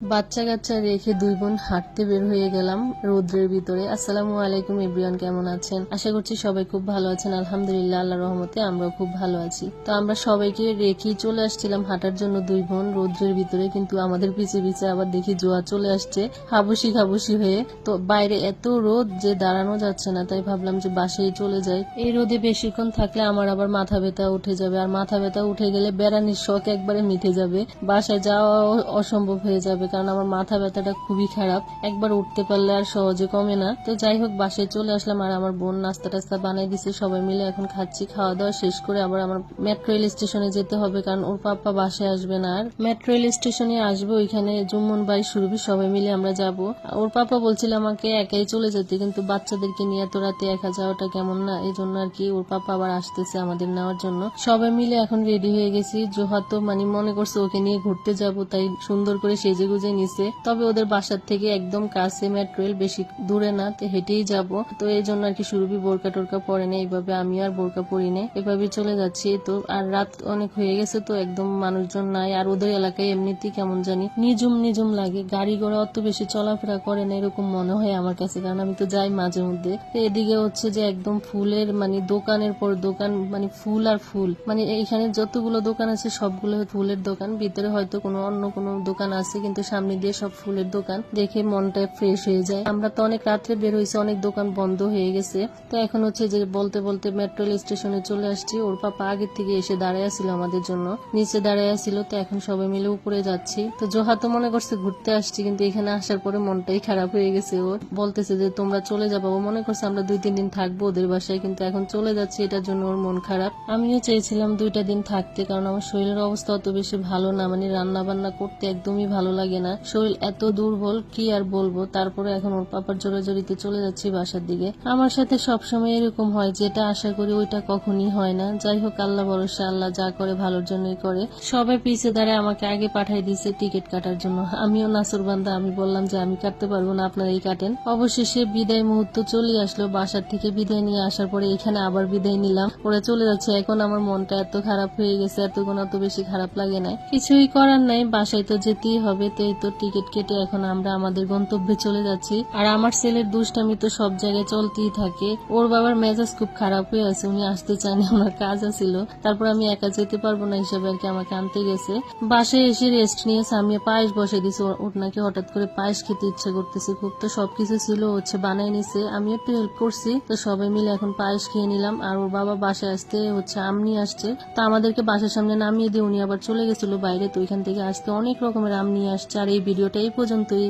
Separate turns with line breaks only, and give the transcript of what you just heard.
বাচ্চা কাচ্চা রেখে দুই বোন হাঁটতে বের হয়ে গেলাম রৌদ্রের ভিতরে। আসসালামু আলাইকুম, এভরিওয়ান, কেমন আছেন? আশা করছি সবাই খুব ভালো আছেন। আলহামদুলিল্লাহ আল্লাহ রহমতে আমরাও খুব ভালো আছি। তো আমরা সবাইকে রেখেই চলে আসছিলাম হাঁটার জন্য দুই বোন রৌদ্রের ভিতরে, কিন্তু আমাদের পিছে পিছে আবার দেখি জোয়া চলে আসছে, হাবুসি খাবুসি হয়ে। তো বাইরে এত রোদ যে দাঁড়ানো যাচ্ছে না, তাই ভাবলাম যে বাসায় চলে যাই। এই রোদে বেশিক্ষণ থাকলে আমার আবার মাথা ব্যথা উঠে যাবে, আর মাথা ব্যথা উঠে গেলে বেড়ানির শখ একবারে মিটে যাবে। বাসায় যাওয়া অসম্ভব হয়ে যাবে কারণ আমার মাথা ব্যথাটা খুবই খারাপ। একবার উঠতে পারলে আর সহজে কমে না। তো যাই হোক, বাসায় চলে আসলাম আর আমার বোন নাস্তা টাস্তা বানাই দিছে। সবাই মিলে এখন খাচ্ছি, খাওয়া দাওয়া শেষ করে আবার আমার মেট্রো রেল স্টেশনে যেতে হবে কারণ ওর পাপ্পা বাসায় আসবে না। আর মেট্রো রেল স্টেশনে আসব, ওইখানে জুম্মন বাই সুরভি সবাই মিলে আমরা যাব। ওর পাপা বলছিল আমাকে একাই চলে যেতে, কিন্তু বাচ্চাদেরকে নিয়ে এত রাতে একা যাওয়াটা কেমন না? এই জন্য আর কি ওর পাপা আবার আসতেছে আমাদের নেওয়ার জন্য। সবাই মিলে এখন রেডি হয়ে গেছি। জোহাত তো মানে মনে করছে ওকে নিয়ে ঘুরতে যাব, তাই সুন্দর করে সেজে গুজে নিছে। তবে ওদের বাসার থেকে একদম কাছে মেট্রো রেল বেশি দূরে না, তো হেঁটেই যাব। তো এই জন্য আর কি সুরভি বোরকা টোরকা পরে নেই। এইভাবে আমি আর বোরকা পরি নেই। এভাবে চলে যাচ্ছি। তো আর রাত অনেক হয়ে গেছে, তো একদম মানুষজন নাই। আর ওদের এলাকায় এমনিতেই কেমন জানি নিজুম নিজুম লাগে। গাড়ি ঘোড়া অত বেশি চলাফেরা করে না, এরকম মনে হয় আমার কাছে। কারণ আমি তো যাই মাঝে মধ্যে। তো এদিকে হচ্ছে যে একদম ফুলের মানে দোকানের পর দোকান মানে ফুল আর ফুল। মানে এইখানে যতগুলো দোকান আছে, সবগুলো ফুলের দোকান। ভিতরে হয়তো কোনো অন্য কোনো দোকান আছে, কিন্তু সামনে দিয়ে সব ফুলের দোকান দেখে মনটা ফ্রেশ হয়ে যায়। আমরা তো অনেক রাত্রে বের হয়েছে, অনেক দোকান বন্ধ হয়ে গেছে। তো এখন হচ্ছে যে বলতে বলতে মেট্রো রেল স্টেশনে চলে আসছি। ওর পাপা আগের থেকে এসে দাঁড়ায় আছিল আমাদের জন্য। নিচে দাঁড়ায় আছিল, তো এখন সবাই মিলে উপরে যাচ্ছি। তো জোহা তো মনে করছে ঘুরতে আসছি, কিন্তু এখানে আসার পরে মনটাই খারাপ হয়ে গেছে। ওর বলতেছে যে, তোমরা চলে যাব। ও মনে করছে আমরা দুই, তিন দিন থাকব ওদের বাসায়, কিন্তু এখন চলে যাচ্ছি। এটার জন্য ওর মন খারাপ। আমিও চেয়েছিলাম দুইটা দিন থাকতে, কারণ আমার শরীরের অবস্থা অত বেশি ভালো না। মানে রান্না বান্না করতে একদমই ভালো লাগে না। শরীর এত দুর্বল, কি আর বলব? তারপরে এখন ওর পাপার জোরাজোরিতে চলে যাচ্ছি বাসার দিকে। আমার সাথে সবসময় এরকম হয়, যেটা আশা করি ওইটা কখনই হয় না। যাই হোক, আল্লাহ ভরসা, আল্লাহ যা করে ভালোর জন্যই করে। সবাই পিছে দাঁড়ায় আমাকে আগে পাঠিয়ে দিয়েছে টিকিট কাটার জন্য। আমিও নাসুর বান্দা, আমি বললাম যে আমি কাটতে পারব না, আপনারাই কাটেন। অবশেষে বিদায় মুহূর্ত চলে আসলো। বাসার থেকে বিদায় নিয়ে আসার পরে এখানে আবার বিদায় নিলাম। ওরা চলে যাচ্ছে। এখন আমার মনটা এত খারাপ হয়ে গেছে, এত কোন অত বেশি খারাপ লাগে না কিছুই করার নাই, বাসায় তো যেতেই হবে। তো এই তো টিকিট কেটে এখন আমরা আমাদের গন্তব্যে চলে যাচ্ছি। আর আমার ছেলের দুষ্টামি তো সব জায়গায় চলতেই থাকে। ওর বাবার মেজাজ খুব খারাপ হয়ে আছে, উনি আসতে চান ওনার কাজ আছিল। তারপর আমি একা যেতে পারব না হিসাবে আর কি আমাকে আনতে গেছে। বাসায় এসে রেস্ট নিয়ে আমি পায়েস বসে দিছি ওর- নাকি হঠাৎ করে পায়েস খেতে ইচ্ছে করতেছে। খুব তো সবকিছু ছিল হচ্ছে বানাই নিছে আমি একটু হেল্প করছি। তো সবাই মিলে এখন পায়েস খেয়ে নিলাম, আর ওর বাবা বাসায় আসতে হচ্ছে আম নিয়ে আসছে। তো আমাদেরকে বাসার সামনে নামিয়ে দিয়ে উনি আবার চলে গেছিল বাইরে, তো ওইখান থেকে আসতে অনেক রকমের আম নিয়ে আসছে। আর এই ভিডিওটা এই পর্যন্তই।